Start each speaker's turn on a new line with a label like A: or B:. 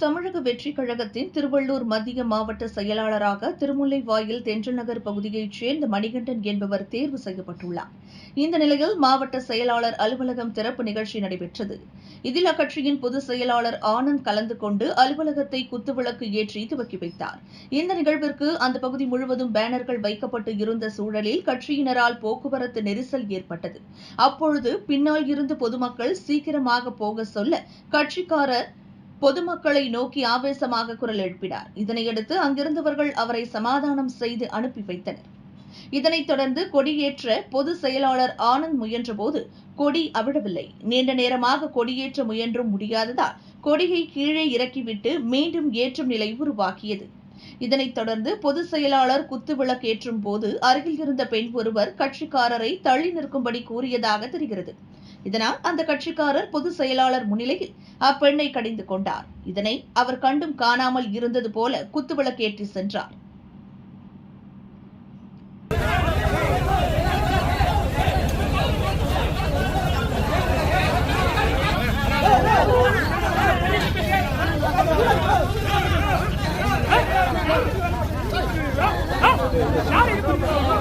A: வெற்றிக் கழகத்தின் திருவள்ளூர் மத்திய மாவட்ட செயலாளராக திருமுல்லைவாயில் தென்றல் நகர் பகுதியைச் சேர்ந்த மணிகண்டன் என்பவர் தேர்வு செய்யப்பட்டுள்ளார். இந்த நிலையில் மாவட்ட செயலாளர் அலுவலகம் திறப்பு நிகழ்ச்சி நடைபெற்றது. இதில் அக்கட்சியின் பொதுச் செயலாளர் ஆனந்த் கலந்து கொண்டு அலுவலகத்தை குத்துவிளக்கு ஏற்றி துவக்கி வைத்தார். இந்த நிகழ்விற்கு அந்த பகுதி முழுவதும் பேனர்கள் வைக்கப்பட்டு இருந்த சூழலில் கட்சியினரால் போக்குவரத்து நெரிசல் ஏற்பட்டது. அப்பொழுது பின்னால் இருந்து பொதுமக்கள் சீக்கிரமாக போக சொல்ல கட்சிக்காரர் பொதுமக்களை நோக்கி ஆவேசமாக குரல் எழுப்பினார். இதனையடுத்து அங்கிருந்தவர்கள் அவரை சமாதானம் செய்து அனுப்பி வைத்தனர். இதனைத் தொடர்ந்து கொடியேற்ற பொது செயலாளர் ஆனந்த் முயன்றபோது கொடி அவிழவில்லை. நீண்ட நேரமாக கொடியேற்ற முயன்றும் முடியாததால் கொடியை கீழே இறக்கிவிட்டு மீண்டும் ஏற்றும் நிலை உருவாகியது இதனைத் தொடர்ந்து பொதுச் செயலாளர் குத்துவிளக்கேற்றும் போது அருகில் இருந்த பெண் ஒருவர் கட்சிக்காரரை தள்ளி நிற்கும்படி கூறியதாக தெரிகிறது. இதனால் அந்த கட்சிக்காரர் பொதுச் செயலாளர் முன்னிலையில் அப்பெண்ணை கடிந்து கொண்டார். இதனை அவர் கண்டும் காணாமல் இருந்தது போல குத்துவிளக்கேற்றி சென்றார். Shout it!